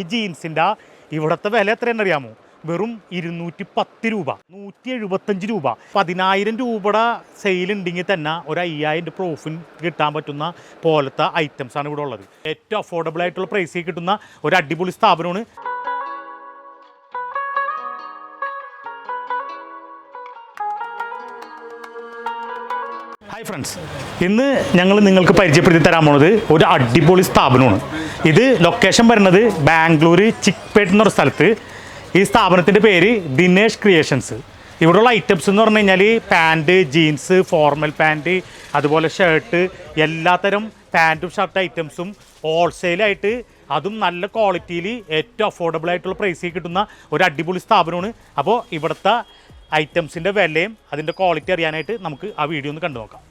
ഈ ജീൻസിന്റെ ഇവിടുത്തെ വില എത്രയെന്ന് അറിയാമോ വെറും ഇരുന്നൂറ്റി പത്ത് രൂപ നൂറ്റി എഴുപത്തഞ്ച് രൂപ. പതിനായിരം രൂപയുടെ സെയിൽ ഉണ്ടെങ്കിൽ തന്നെ ഒരു അയ്യായിരം പ്രോഫിൻ കിട്ടാൻ പറ്റുന്ന പോലത്തെ ഐറ്റംസ് ആണ് ഇവിടെ ഉള്ളത്. ഏറ്റവും അഫോർഡബിൾ ആയിട്ടുള്ള പ്രൈസിൽ കിട്ടുന്ന ഒരു അടിപൊളി സ്ഥാപനമാണ് ഹായ് ഫ്രണ്ട്സ് ഇന്ന് ഞങ്ങൾ നിങ്ങൾക്ക് പരിചയപ്പെടുത്തി തരാൻ പോണത് ഒരു അടിപൊളി സ്ഥാപനമാണ്. ഇത് ലൊക്കേഷൻ വരുന്നത് ബാംഗ്ലൂർ ചിക്പേട്ട് എന്നൊരു സ്ഥലത്ത്. ഈ സ്ഥാപനത്തിന്റെ പേര് ദിനേഷ് ക്രിയേഷൻസ്. ഇവിടെയുള്ള ഐറ്റംസ് എന്ന് പറഞ്ഞു കഴിഞ്ഞാൽ പാന്റ് ജീൻസ് ഫോർമൽ പാന്റ് അതുപോലെ ഷർട്ട് എല്ലാത്തരം പാന്റും ഷർട്ട് ഐറ്റംസും ഹോൾസെയിലായിട്ട് അതും നല്ല ക്വാളിറ്റിയിൽ ഏറ്റവും അഫോർഡബിൾ ആയിട്ടുള്ള പ്രൈസിൽ കിട്ടുന്ന ഒരു അടിപൊളി സ്ഥാപനമാണ്. അപ്പോൾ ഇവിടുത്തെ ഐറ്റംസിന്റെ വിലയും അതിന്റെ ക്വാളിറ്റി അറിയാനായിട്ട് നമുക്ക് ആ വീഡിയോ ഒന്ന് കണ്ടു നോക്കാം.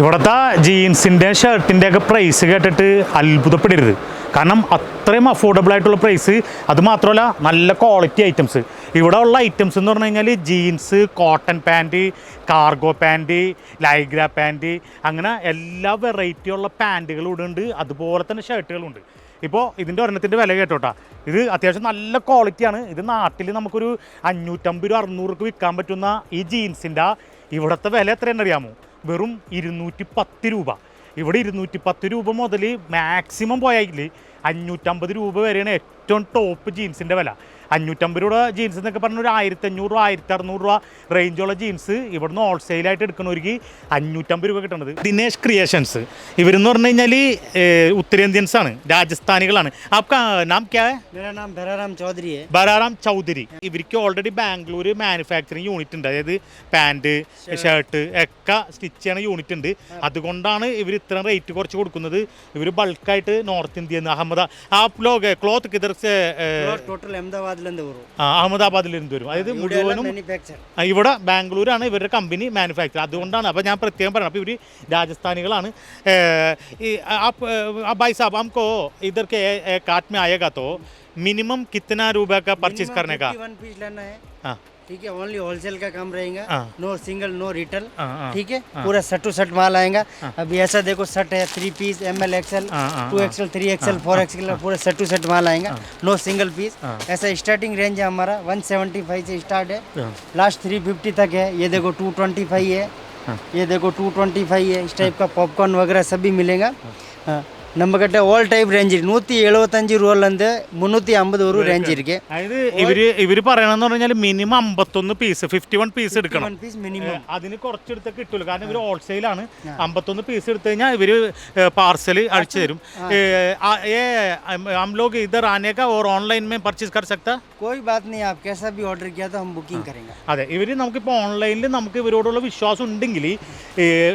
ഇവിടുത്തെ ജീൻസിന്റെ ഷർട്ടിന്റെ ഒക്കെ പ്രൈസ് കേട്ടിട്ട് അത്ഭുതപ്പെടരുത്. കാരണം അത്രയും അഫോർഡബിൾ ആയിട്ടുള്ള പ്രൈസ് അത് മാത്രമല്ല നല്ല ക്വാളിറ്റി ഐറ്റംസ് ഇവിടെ ഉള്ള ഐറ്റംസ് എന്ന് പറഞ്ഞു കഴിഞ്ഞാൽ jeans cotton pant cargo pant Lycra pant അങ്ങനെ എല്ലാ വെറൈറ്റിയുള്ള പാന്റുകളും ഇവിടെ ഉണ്ട് അതുപോലെ തന്നെ ഷർട്ടുകളുണ്ട് ഇപ്പോൾ ഇതിന്റെ ഒരെണ്ണത്തിന്റെ വില കേട്ടോട്ടാ. ഇത് അത്യാവശ്യം നല്ല ക്വാളിറ്റിയാണ് ഇത് നാട്ടിൽ നമുക്കൊരു അഞ്ഞൂറ്റമ്പത് രൂപ അറുന്നൂറ് രൂപ വിൽക്കാൻ പറ്റുന്ന ഈ ജീൻസിന്റെ ഇവിടുത്തെ വില എത്രയെന്ന് അറിയാമോ? വെറും ഇരുന്നൂറ്റി പത്ത് രൂപ. ഇവിടെ ഇരുന്നൂറ്റി പത്ത് രൂപ മുതൽ മാക്സിമം പോയാൽ അഞ്ഞൂറ്റമ്പത് രൂപ വരെയാണ് ഏറ്റവും ടോപ്പ് ജീൻസിന്റെ വില. അഞ്ഞൂറ്റമ്പത് രൂപ ജീൻസ് എന്നൊക്കെ പറഞ്ഞ ഒരു ആയിരത്തഞ്ഞൂറ് രൂപ ആയിരത്തി അറുന്നൂറ് രൂപ റേഞ്ചുള്ള ജീൻസ് ഇവിടുന്ന് ഹോൾസെയിലായിട്ട് എടുക്കുന്നവർക്ക് അഞ്ഞൂറ്റമ്പത് രൂപ കിട്ടുന്നത് ദിനേഷ് ക്രിയേഷൻസ് ഇവരെന്ന് പറഞ്ഞു കഴിഞ്ഞാൽ ഉത്തരേന്ത്യൻസ് ആണ് രാജസ്ഥാനികളാണ്. ആപ്കാ നാം ക്യാ? ബരാറാം ചൗധരി ബരാറാം ചൗധരി. ഇവർക്ക് ഓൾറെഡി ബാംഗ്ലൂർ മാനുഫാക്ചറിങ് യൂണിറ്റ് ഉണ്ട്. അതായത് പാന്റ് ഷർട്ട് ഒക്കെ സ്റ്റിച്ച് ചെയ്യണ യൂണിറ്റ് ഉണ്ട്. അതുകൊണ്ടാണ് ഇവർ ഇത്ര റേറ്റ് കുറച്ച് കൊടുക്കുന്നത്. ഇവർ ബൾക്കായിട്ട് നോർത്ത് ഇന്ത്യ നിന്ന് ആ ലോക ക്ലോത്ത് കിതർ ടോട്ടൽ അഹമ്മദാബാദ് टोटल अहमदाबाद लेंदे वरो ആ, അഹമ്മദാബാദിൽ നിന്ന് വരും അതായത് മുഴുവനും मैन्युफैक्चर ആ, ഇവിടെ ബാംഗ്ലൂരാണ് ഇവരുടെ കമ്പനി മാനുഫാക്ചർ അതുകൊണ്ടാണ് അപ്പോൾ ഞാൻ പ്രത്യേകം പറയണം അപ്പോൾ ഇവർ രാജസ്ഥാനികളാണ് ഏ, ഈ आप आप भाई साहब हमको इधर के ए, काट में आएगा तो मिनिमम कितना रुपए का परचेज करने का वन पीस लेना है हाँ ठीक है ओनली होलसेल का काम रहेगा हाँ। नो सिंगल नो रिटेल हाँ, हाँ, ठीक है? पूरा शर्ट टू शर्ट माल आएगा। अभी ऐसा देखो शर्ट है three piece M L XL हाँ, हाँ, two XL three XL four XL पूरा शर्ट टू शर्ट माल आएगा। नो सिंगल पीस ऐसा स्टार्टिंग रेंज है हमारा वन सेवेंटी फाइव से स्टार्ट है। हाँ। लास्ट थ्री फिफ्टी तक है। ये देखो टू ट्वेंटी फाइव है। ये देखो टू ट्वेंटी फाइव है। इस टाइप का पॉपकॉर्न वगैरह सब भी मिलेगा हाँ, நம்ம கிட்ட ஆல் டைப் ரேஞ்ச் நூற்றி எழுபத்தஞ்சு ரூபாலேருந்து முந்நூற்றி ஐம்பது ஒரு ரேஞ்ச் இருக்கு അതായത് ഇവര് ഇവര് പറയണെന്ന് പറഞ്ഞാൽ മിനിമം അമ്പത്തൊന്ന് പീസ് ഫിഫ്റ്റി വൺ പീസ് എടുക്കണം वन पीस मिनिमम ഏ, അതിന് കുറച്ചെടുത്ത് കിട്ടുള്ളൂ കാരണം ഇവർ ഹോൾസെയിലാണ് അമ്പത്തൊന്ന് പീസ് എടുത്തു കഴിഞ്ഞാൽ ഇവര് പാർസൽ അടിച്ചു തരും ഏ, ആ, ഏ, हम लोग इधर आने का और ऑनलाइन में परचेज कर सकता कोई बात नहीं आप कैसा भी ऑर्डर किया तो हम बुकिंग करेंगे അതെ ഇവർ നമുക്കിപ്പോൾ ഓൺലൈനിൽ നമുക്ക് ഇവരോടുള്ള വിശ്വാസം ഉണ്ടെങ്കിൽ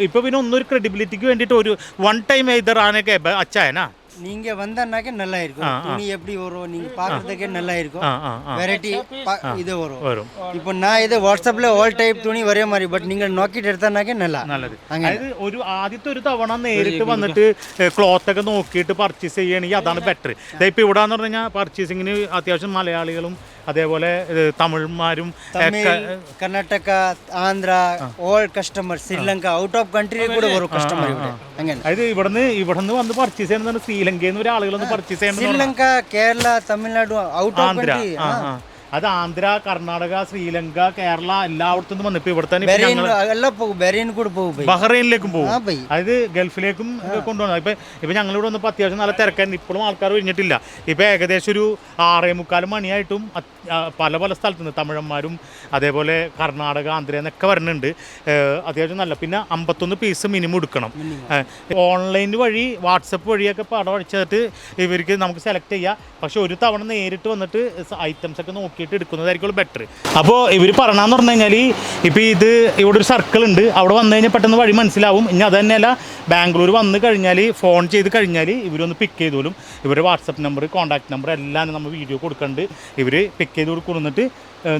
ഇപ്പോൾ പിന്നെ ഒന്നൊരു ക്രെഡിബിലിറ്റിക്ക് വേണ്ടിയിട്ട് ഒരു വൺ ടൈം ഇതർ ആനൊക്കെ അച്ചായനാ நீங்க வந்தனாக்க நல்லா இருக்கும் துணி எப்படி வரும் நீங்க பாக்குறதுக்கே நல்லா இருக்கும் ആ ആ ആ வெரைட்டி இது வரும் വരും இப்போ நான் இது வாட்ஸ்அப்ல ஆல் டைப் துணி ஒரே மாதிரி பட் நீங்க நோக்கிட்டு எடுத்தானாக்க நல்லா നല്ലത് അങ്ങനെ. അതായത് ഒരു ആദ്യത്തെ ഒരു തവണ നേരിട്ട് വന്നിട്ട് ക്ലോത്ത് ഒക്കെ നോക്കിയിട്ട് പർച്ചേസ് ചെയ്യുകയാണെങ്കിൽ അതാണ് ബെറ്റർ ഇപ്പം ഇവിടെ എന്ന് പറഞ്ഞു കഴിഞ്ഞാൽ പർച്ചേസിങ്ങിന് അത്യാവശ്യം മലയാളികളും അതേപോലെ തമിഴ്മാരും Karnataka Andhra all customer Sri Lanka out of country കൂടെ വരും കസ്റ്റമർ അങ്ങനെ. അതായത് ഇവിടുന്ന് ഇവിടുന്ന് വന്ന് പർച്ചേസ് ചെയ്യുന്നതാണ് ശ്രീലങ്കയിൽ നിന്ന് ഒരാളുകൾ പർച്ചേസ് ചെയ്യുന്നത് Sri Lanka Kerala Tamil Nadu out of country അത് ആന്ധ്ര കർണാടക ശ്രീലങ്ക കേരള എല്ലായിടത്തും വന്നു ഇപ്പൊ ഇവിടെ തന്നെ കൂടെ പോകും ബഹ്റൈനിലേക്കും പോകും. അതായത് ഗൾഫിലേക്കും കൊണ്ടുപോകണം ഇപ്പൊ ഇപ്പൊ ഞങ്ങളിവിടെ വന്നപ്പോൾ അത്യാവശ്യം നല്ല തിരക്കായിരുന്നു. ഇപ്പോഴും ആൾക്കാർ കഴിഞ്ഞിട്ടില്ല ഇപ്പൊ ഏകദേശം ഒരു ആറേ മുക്കാൽ മണിയായിട്ടും പല പല സ്ഥലത്തു നിന്ന് തമിഴന്മാരും അതേപോലെ കർണാടക ആന്ധ്ര എന്നൊക്കെ വരുന്നുണ്ട് അത്യാവശ്യം നല്ല. പിന്നെ അമ്പത്തൊന്ന് പീസ് മിനിമം എടുക്കണം. ഓൺലൈൻ വഴി വാട്സപ്പ് വഴിയൊക്കെ പടം അടിച്ചിട്ട് ഇവർക്ക് നമുക്ക് സെലക്ട് ചെയ്യാം. പക്ഷെ ഒരു തവണ നേരിട്ട് വന്നിട്ട് ഐറ്റംസ് ഒക്കെ നോക്കിയിട്ട് എടുക്കുന്നതായിരിക്കും ബെറ്റർ അപ്പോൾ ഇവർ പറഞ്ഞാന്ന് പറഞ്ഞു കഴിഞ്ഞാൽ ഇപ്പോൾ ഇത് ഇവിടെ ഒരു സർക്കിൾ ഉണ്ട്. അവിടെ വന്നു കഴിഞ്ഞാൽ പെട്ടെന്ന് വഴി മനസ്സിലാവും. ഇനി അത് തന്നെയല്ല ബാംഗ്ലൂർ വന്നു കഴിഞ്ഞാൽ ഫോൺ ചെയ്ത് കഴിഞ്ഞാൽ ഇവരൊന്ന് പിക്ക് ചെയ്തോളും ഇവരുടെ വാട്സപ്പ് നമ്പർ കോൺടാക്ട് നമ്പർ എല്ലാം നമ്മൾ വീഡിയോ കൊടുക്കുന്നുണ്ട് ഇവർ പിക്ക് ചെയ്ത് കൊടുക്കുന്നിട്ട്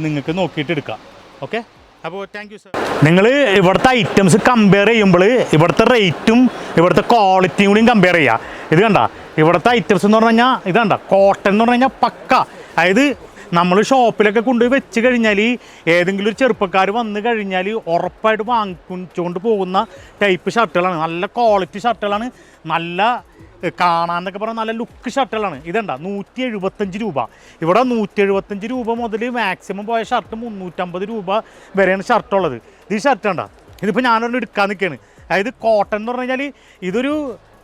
നിങ്ങൾക്ക് നോക്കിയിട്ട് എടുക്കാം. ഓക്കെ അപ്പോൾ താങ്ക് യു സർ നിങ്ങൾ ഇവിടുത്തെ ഐറ്റംസ് കമ്പയർ ചെയ്യുമ്പോൾ ഇവിടുത്തെ റേറ്റും ഇവിടുത്തെ ക്വാളിറ്റിയും കൂടിയും കമ്പയർ ചെയ്യുക ഇത് കണ്ട? ഇവിടുത്തെ ഐറ്റംസ് എന്ന് പറഞ്ഞു കഴിഞ്ഞാൽ ഇത് കണ്ട? കോട്ടൺ എന്ന് പറഞ്ഞു കഴിഞ്ഞാൽ പക്ക. അതായത് നമ്മൾ ഷോപ്പിലൊക്കെ കൊണ്ടുപോയി വെച്ച് കഴിഞ്ഞാൽ ഏതെങ്കിലും ഒരു ചെറുപ്പക്കാർ വന്നു കഴിഞ്ഞാൽ ഉറപ്പായിട്ട് വാങ്ങിച്ചുകൊണ്ട് പോകുന്ന ടൈപ്പ് ഷർട്ടുകളാണ് നല്ല ക്വാളിറ്റി ഷർട്ടുകളാണ് നല്ല കാണാന്നൊക്കെ പറഞ്ഞാൽ നല്ല ലുക്ക് ഷർട്ടുകളാണ് ഇതണ്ട നൂറ്റി എഴുപത്തഞ്ച് രൂപ. ഇവിടെ നൂറ്റി എഴുപത്തഞ്ച് രൂപ മുതൽ മാക്സിമം പോയ ഷർട്ട് മുന്നൂറ്റമ്പത് രൂപ വരെയാണ് ഷർട്ടുള്ളത് ഈ ഷർട്ട് കണ്ട? ഇതിപ്പോൾ ഞാനൊരെണ്ണം എടുക്കാൻ നിൽക്കുകയാണ് അതായത് കോട്ടൺ എന്ന് പറഞ്ഞു കഴിഞ്ഞാൽ ഇതൊരു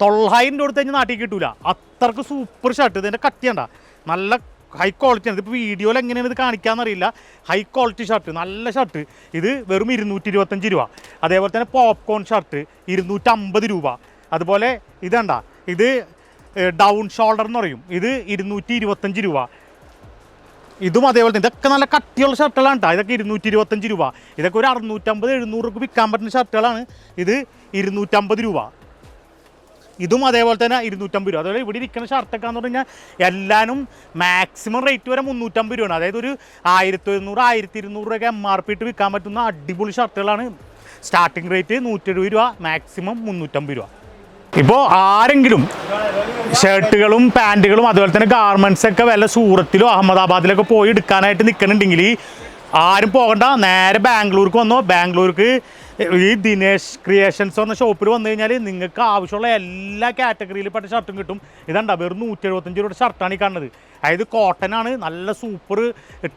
തൊള്ളായിരം രൂപ കൊടുത്ത് കഴിഞ്ഞാൽ നാട്ടിൽ കിട്ടൂല. അത്രയ്ക്ക് സൂപ്പർ ഷർട്ട് ഇതിന്റെ കട്ടിയണ്ട? നല്ല ഹൈ ക്വാളിറ്റി ആണ്. ഇതിപ്പോൾ വീഡിയോയിൽ എങ്ങനെയാണ് ഇത് കാണിക്കാമെന്നറിയില്ല ഹൈ ക്വാളിറ്റി ഷർട്ട് നല്ല ഷർട്ട് ഇത് വെറും ഇരുന്നൂറ്റി ഇരുപത്തഞ്ച് രൂപ. അതേപോലെ തന്നെ പോപ്കോൺ ഷർട്ട് ഇരുന്നൂറ്റമ്പത് രൂപ. അതുപോലെ ഇതണ്ട ഇത് ഡൗൺ ഷോൾഡർ എന്ന് പറയും. ഇത് ഇരുന്നൂറ്റി ഇരുപത്തഞ്ച് രൂപ. ഇതും അതേപോലെ തന്നെ ഇതൊക്കെ നല്ല കട്ടിയുള്ള ഷർട്ടുകളാണ് കേട്ടോ ഇതൊക്കെ ഇരുന്നൂറ്റി ഇരുപത്തഞ്ച് രൂപ. ഇതൊക്കെ ഒരു അറുന്നൂറ്റമ്പത് എഴുന്നൂറ് രൂപ വിൽക്കാൻ പറ്റുന്ന ഷർട്ടുകളാണ് ഇത് ഇരുന്നൂറ്റമ്പത് രൂപ. ഇതും അതേപോലെ തന്നെ ഇരുന്നൂറ്റമ്പത് രൂപ. അതുപോലെ ഇവിടെ ഇരിക്കുന്ന ഷർട്ടൊക്കെ എന്ന് പറഞ്ഞു കഴിഞ്ഞാൽ എല്ലാനും മാക്സിമം റേറ്റ് വരെ മുന്നൂറ്റമ്പത് രൂപയാണ്. അതായത് ഒരു ആയിരത്തി ഒരുന്നൂറ് ആയിരത്തി ഇരുന്നൂറ് രൂപയൊക്കെ എം ആർ പി ഇട്ട് വിൽക്കാൻ പറ്റുന്ന അടിപൊളി ഷർട്ടുകളാണ് സ്റ്റാർട്ടിംഗ് റേറ്റ് നൂറ്റി എഴുപത് രൂപ മാക്സിമം മുന്നൂറ്റമ്പത് രൂപ. ഇപ്പോൾ ആരെങ്കിലും ഷർട്ടുകളും പാന്റുകളും അതുപോലെ തന്നെ ഗാർമെന്റ്സ് ഒക്കെ വല്ല സൂറത്തിലോ അഹമ്മദാബാദിലൊക്കെ പോയി എടുക്കാനായിട്ട് നിൽക്കുന്നുണ്ടെങ്കിൽ ആരും പോകണ്ട. നേരെ ബാംഗ്ലൂർക്ക് വന്നോ ബാംഗ്ലൂർക്ക് ഈ ദിനേശ് ക്രിയേഷൻസ് എന്ന ഷോപ്പിൽ വന്നു കഴിഞ്ഞാൽ നിങ്ങൾക്ക് ആവശ്യമുള്ള എല്ലാ കാറ്റഗറിയിൽപ്പെട്ട ഷർട്ടും കിട്ടും. ഇതാണ്ട വെറും നൂറ്റി എഴുപത്തഞ്ച് രൂപയുടെ ഷർട്ടാണ് ഈ കാണുന്നത്. അതായത് കോട്ടൺ ആണ് നല്ല സൂപ്പർ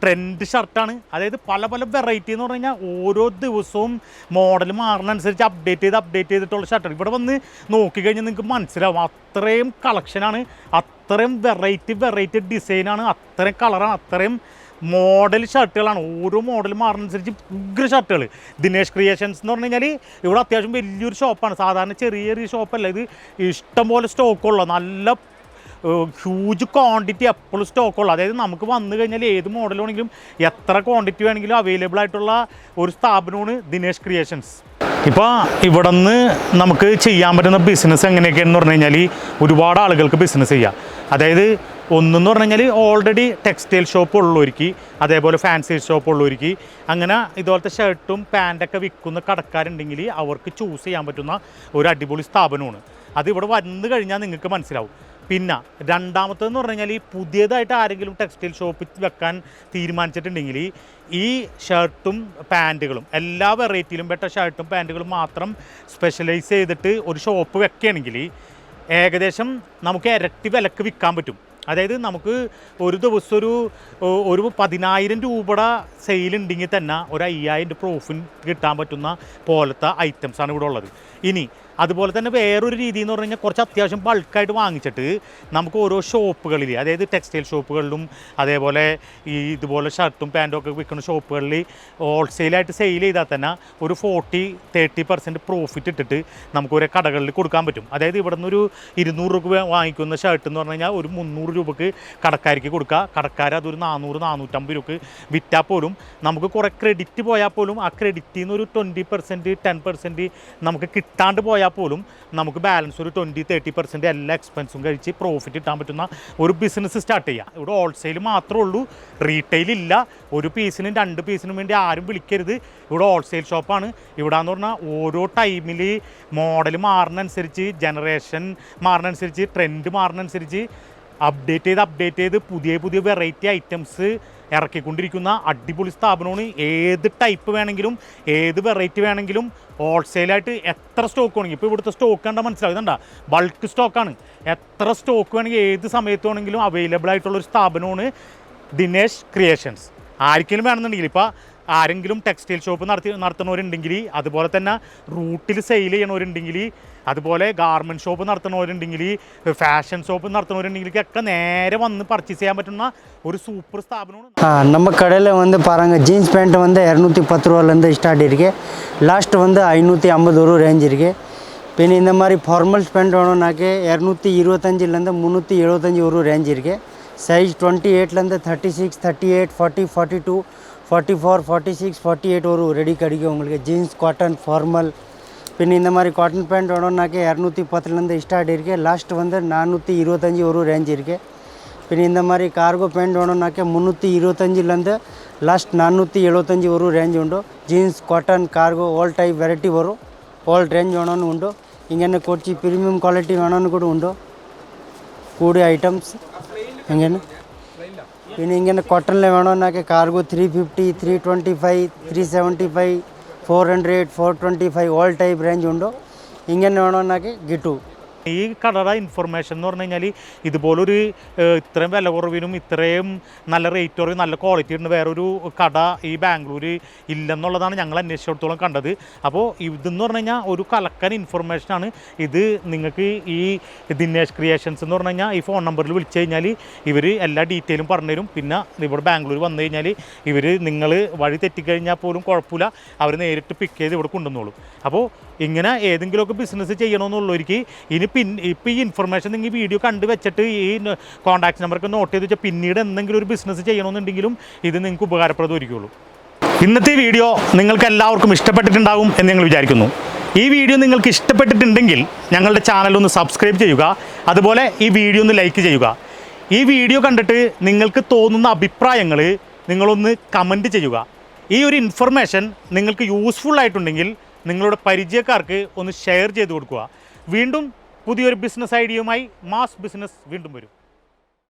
ട്രെൻഡ് ഷർട്ടാണ് അതായത് പല പല വെറൈറ്റി എന്ന് പറഞ്ഞു കഴിഞ്ഞാൽ ഓരോ ദിവസവും മോഡൽ മാറുന്നതനുസരിച്ച് അപ്ഡേറ്റ് ചെയ്ത് അപ്ഡേറ്റ് ചെയ്തിട്ടുള്ള ഷർട്ടാണ് ഇവിടെ വന്ന് നോക്കിക്കഴിഞ്ഞാൽ നിങ്ങൾക്ക് മനസ്സിലാവും. അത്രയും കളക്ഷനാണ് അത്രയും വെറൈറ്റി വെറൈറ്റി ഡിസൈനാണ് അത്രയും കളറാണ് അത്രയും മോഡൽ ഷർട്ടുകളാണ് ഓരോ മോഡൽ മാറുന്നതനുസരിച്ച് ഉഗ്ര ഷർട്ടുകൾ ദിനേഷ് ക്രിയേഷൻസ് എന്ന് പറഞ്ഞു കഴിഞ്ഞാൽ ഇവിടെ അത്യാവശ്യം വലിയൊരു ഷോപ്പാണ് സാധാരണ ചെറിയ ചെറിയ ഷോപ്പല്ല ഇത് ഇഷ്ടംപോലെ സ്റ്റോക്കുള്ള നല്ല ഹ്യൂജ് ക്വാണ്ടിറ്റി എപ്പോഴും സ്റ്റോക്കുള്ള അതായത് നമുക്ക് വന്നു കഴിഞ്ഞാൽ ഏത് മോഡൽ വേണമെങ്കിലും എത്ര ക്വാണ്ടിറ്റി വേണമെങ്കിലും അവൈലബിൾ ആയിട്ടുള്ള ഒരു സ്ഥാപനമാണ് ദിനേഷ് ക്രിയേഷൻസ് ഇപ്പോൾ ഇവിടെ നിന്ന് നമുക്ക് ചെയ്യാൻ പറ്റുന്ന ബിസിനസ് എങ്ങനെയൊക്കെയാണെന്ന് പറഞ്ഞു കഴിഞ്ഞാൽ ഒരുപാട് ആളുകൾക്ക് ബിസിനസ് ചെയ്യാം. അതായത് ഒന്നെന്ന് പറഞ്ഞു കഴിഞ്ഞാൽ ഓൾറെഡി ടെക്സ്റ്റൈൽ ഷോപ്പ് ഉള്ളവർക്ക് അതേപോലെ ഫാൻസി ഷോപ്പ് ഉള്ളവർക്ക് അങ്ങനെ ഇതുപോലത്തെ ഷർട്ടും പാന്റൊക്കെ വിൽക്കുന്ന കടക്കാരുണ്ടെങ്കിൽ അവർക്ക് ചൂസ് ചെയ്യാൻ പറ്റുന്ന ഒരു അടിപൊളി സ്ഥാപനമാണ്. അത് ഇവിടെ വന്നു കഴിഞ്ഞാൽ നിങ്ങൾക്ക് മനസ്സിലാവും. പിന്നെ രണ്ടാമത്തേന്ന് പറഞ്ഞു കഴിഞ്ഞാൽ ഈ പുതിയതായിട്ട് ആരെങ്കിലും ടെക്സ്റ്റൈൽ ഷോപ്പ് വെക്കാൻ തീരുമാനിച്ചിട്ടുണ്ടെങ്കിൽ ഈ ഷർട്ടും പാന്റുകളും എല്ലാ വെറൈറ്റിയിലും പെട്ട ഷർട്ടും പാന്റുകളും മാത്രം സ്പെഷ്യലൈസ് ചെയ്തിട്ട് ഒരു ഷോപ്പ് വെക്കുകയാണെങ്കിൽ ഏകദേശം നമുക്ക് ഇരട്ടി വിലക്ക് വിൽക്കാൻ പറ്റും. അതായത് നമുക്ക് ഒരു ദിവസം ഒരു ഒരു പതിനായിരം രൂപയുടെ സെയിൽ ഉണ്ടെങ്കിൽ തന്നെ ഒരു അയ്യായിരം രൂപ പ്രൂഫിന് കിട്ടാൻ പറ്റുന്ന പോലത്തെ ഐറ്റംസാണ് ഇവിടെ ഉള്ളത്. ഇനി അതുപോലെ തന്നെ വേറൊരു രീതി എന്ന് പറഞ്ഞു കഴിഞ്ഞാൽ കുറച്ച് അത്യാവശ്യം ബൾക്കായിട്ട് വാങ്ങിച്ചിട്ട് നമുക്ക് ഓരോ ഷോപ്പുകളിൽ അതായത് ടെക്സ്റ്റൈൽ ഷോപ്പുകളിലും അതേപോലെ ഈ ഇതുപോലെ ഷർട്ടും പാന്റും ഒക്കെ വിൽക്കുന്ന ഷോപ്പുകളിൽ ഹോൾസെയിലായിട്ട് സെയിൽ ചെയ്താൽ തന്നെ ഒരു ഫോർട്ടി തേർട്ടി പെർസെന്റ് പ്രോഫിറ്റ് ഇട്ടിട്ട് നമുക്ക് ഓരോ കടകളിൽ കൊടുക്കാൻ പറ്റും. അതായത് ഇവിടെ നിന്നൊരു ഇരുന്നൂറ് രൂപ വാങ്ങിക്കുന്ന ഷർട്ട് എന്ന് പറഞ്ഞു കഴിഞ്ഞാൽ ഒരു മുന്നൂറ് രൂപക്ക് കടക്കാർക്ക് കൊടുക്കുക കടക്കാർ അതൊരു നാനൂറ് നാനൂറ്റമ്പത് രൂപക്ക് വിറ്റാൽ പോലും നമുക്ക് കുറേ ക്രെഡിറ്റ് പോയാൽ പോലും ആ ക്രെഡിറ്റിൽ നിന്ന് ഒരു ട്വന്റി പെർസെന്റ് ടെൻ പെർസെന്റ് നമുക്ക് കിട്ടാണ്ട് പോയാൽ പോലും നമുക്ക് ബാലൻസ് ഒരു ട്വന്റി തേർട്ടി പെർസെന്റ് എല്ലാ എക്സ്പെൻസും കഴിച്ച് പ്രോഫിറ്റ് കിട്ടാൻ പറ്റുന്ന ഒരു ബിസിനസ് സ്റ്റാർട്ട് ചെയ്യാം. ഇവിടെ ഹോൾസെയിൽ മാത്രമേ ഉള്ളൂ റീറ്റെയിൽ ഇല്ല. ഒരു പീസിനും രണ്ട് പീസിനും വേണ്ടി ആരും വിളിക്കരുത്. ഇവിടെ ഹോൾസെയിൽ ഷോപ്പാണ് ഇവിടെ എന്ന് പറഞ്ഞാൽ ഓരോ ടൈമിൽ മോഡൽ മാറുന്നതനുസരിച്ച് ജനറേഷൻ മാറുന്നതനുസരിച്ച് ട്രെൻഡ് മാറുന്നതനുസരിച്ച് അപ്ഡേറ്റ് ചെയ്ത് അപ്ഡേറ്റ് ചെയ്ത് പുതിയ പുതിയ വെറൈറ്റി ഐറ്റംസ് ഇറക്കിക്കൊണ്ടിരിക്കുന്ന അടിപൊളി സ്ഥാപനമാണ്. ഏത് ടൈപ്പ് വേണമെങ്കിലും ഏത് വെറൈറ്റി വേണമെങ്കിലും ഹോൾസെയിലായിട്ട് എത്ര സ്റ്റോക്ക് വേണമെങ്കിൽ ഇപ്പോൾ ഇവിടുത്തെ സ്റ്റോക്ക് കണ്ടാൽ മനസ്സിലാവും ഇതണ്ട ബൾക്ക് സ്റ്റോക്കാണ് എത്ര സ്റ്റോക്ക് വേണമെങ്കിൽ ഏത് സമയത്ത് വേണമെങ്കിലും അവൈലബിൾ ആയിട്ടുള്ളൊരു സ്ഥാപനമാണ് ദിനേശ് ക്രിയേഷൻസ് ആർക്കെങ്കിലും വേണമെന്നുണ്ടെങ്കിൽ ഇപ്പോൾ ആരെങ്കിലും ടെക്സ്റ്റൈൽ ഷോപ്പ് നടത്തി നടത്തുന്നവരുണ്ടെങ്കിൽ അതുപോലെ തന്നെ റൂട്ടിൽ സെയിൽ ചെയ്യണവരുണ്ടെങ്കിൽ അതുപോലെ ഗാർമെൻറ്റ് ഷോപ്പ് നടത്തുന്നവരുണ്ടെങ്കിൽ ഫാഷൻ ഷോപ്പ് നടത്തുന്നവരുണ്ടെങ്കിൽ ഒക്കെ നേരെ വന്ന് പർച്ചേസ് ചെയ്യാൻ പറ്റുന്ന ஒரு சூப்பர் ஸ்தாபனம் ஆ, நம்ம கடையில் வந்து பாருங்கள் ஜீன்ஸ் பேண்ட் வந்து இரநூத்தி பத்து ரூபாலேருந்து ஸ்டார்ட் இருக்கு லாஸ்ட் வந்து ஐநூற்றி ஐம்பது ரூபா ரேஞ்ச் இருக்கு பின் இந்த மாதிரி ஃபார்மல்ஸ் பேண்ட் வேணும்னாக்கே இரநூத்தி இருபத்தஞ்சிலேருந்து முந்நூற்றி எழுபத்தஞ்சி ஒரு ரேஞ்ச் இருக்கு size twenty எயிட்லேருந்து thirty six thirty eight forty forty two forty four forty six forty eight ஒரு ரெடி கிடைக்கும் உங்களுக்கு ஜீன்ஸ் காட்டன் ஃபார்மல் பின் இந்த மாதிரி காட்டன் பேண்ட் வேணும்னாக்கா இரநூத்தி பத்துலேருந்து ஸ்டார்ட் இருக்குது லாஸ்ட் வந்து நானூற்றி இருபத்தஞ்சி ஒரு ரேஞ்ச் இருக்குது பின் இந்த மாதிரி கார்கோ பேண்ட் வேணும்னாக்கா முந்நூற்றி இருபத்தஞ்சிலேருந்து லாஸ்ட் நானூற்றி எழுபத்தஞ்சி ஒரு ரேஞ்ச் உண்டு. Jeans cotton cargo all type variety வரும். ஆல் ரேஞ்ச் வேணும்னு உண்டு. ఇంకన్నా కొచ్చి ప్రీమియం క్వాలిటీ వేణాన్ని కూడా ఉండో కూడి ఐటమ్స్ ఇంకేనా ఇంకన్నా కాటన్లో వేణో నాకు cargo three fifty three twenty five three seventy five four hundred four twenty five all type range ഉണ്ടോ ഇങ്ങനെ വേണമെന്നൊക്കെ കിട്ടൂ ഈ കടയുടെ ഇൻഫർമേഷൻ എന്ന് പറഞ്ഞു കഴിഞ്ഞാൽ ഇതുപോലൊരു ഇത്രയും വില കുറവിനും ഇത്രയും നല്ല റേറ്റോറി നല്ല ക്വാളിറ്റി ഉണ്ട് വേറൊരു കട ഈ ബാംഗ്ലൂർ ഇല്ലെന്നുള്ളതാണ് ഞങ്ങൾ അന്വേഷിച്ചിടത്തോളം കണ്ടത്. അപ്പോൾ ഇതെന്ന് പറഞ്ഞു കഴിഞ്ഞാൽ ഒരു കലക്കൻ ഇൻഫർമേഷനാണ് ഇത് നിങ്ങൾക്ക് ഈ ദിനേഷ് ക്രിയേഷൻസ് എന്ന് പറഞ്ഞു കഴിഞ്ഞാൽ ഈ ഫോൺ നമ്പറിൽ വിളിച്ചു കഴിഞ്ഞാൽ ഇവർ എല്ലാ ഡീറ്റെയിലും പറഞ്ഞുതരും. പിന്നെ ഇവിടെ ബാംഗ്ലൂർ വന്നു കഴിഞ്ഞാൽ ഇവർ നിങ്ങൾ വഴി തെറ്റിക്കഴിഞ്ഞാൽ പോലും കുഴപ്പമില്ല. അവർ നേരിട്ട് പിക്ക് ചെയ്ത് ഇവിടെ കൊണ്ടുവന്നോളും. അപ്പോൾ ഇങ്ങനെ ഏതെങ്കിലുമൊക്കെ ബിസിനസ് ചെയ്യണമെന്നുള്ളവർക്ക് ഇനി പിൻ ഇപ്പോൾ ഈ ഇൻഫർമേഷൻ നിങ്ങൾ ഈ വീഡിയോ കണ്ടു വെച്ചിട്ട് ഈ കോൺടാക്ട് നമ്പറൊക്കെ നോട്ട് ചെയ്ത് വെച്ചാൽ പിന്നീട് എന്തെങ്കിലും ഒരു ബിസിനസ് ചെയ്യണമെന്നുണ്ടെങ്കിലും ഇത് നിങ്ങൾക്ക് ഉപകാരപ്രദമായിരിക്കുള്ളൂ. ഇന്നത്തെ വീഡിയോ നിങ്ങൾക്ക് എല്ലാവർക്കും ഇഷ്ടപ്പെട്ടിട്ടുണ്ടാകും എന്ന് ഞങ്ങൾ വിചാരിക്കുന്നു. ഈ വീഡിയോ നിങ്ങൾക്ക് ഇഷ്ടപ്പെട്ടിട്ടുണ്ടെങ്കിൽ ഞങ്ങളുടെ ചാനൽ ഒന്ന് സബ്സ്ക്രൈബ് ചെയ്യുക. അതുപോലെ ഈ വീഡിയോ ഒന്ന് ലൈക്ക് ചെയ്യുക. ഈ വീഡിയോ കണ്ടിട്ട് നിങ്ങൾക്ക് തോന്നുന്ന അഭിപ്രായങ്ങൾ നിങ്ങളൊന്ന് കമന്റ് ചെയ്യുക. ഈ ഒരു ഇൻഫർമേഷൻ നിങ്ങൾക്ക് യൂസ്ഫുൾ ആയിട്ടുണ്ടെങ്കിൽ നിങ്ങളുടെ പരിചയക്കാർക്ക് ഒന്ന് ഷെയർ ചെയ്ത് കൊടുക്കുക. വീണ്ടും പുതിയൊരു ബിസിനസ് ഐഡിയയുമായി മാസ് ബിസിനസ് വീണ്ടും വരും.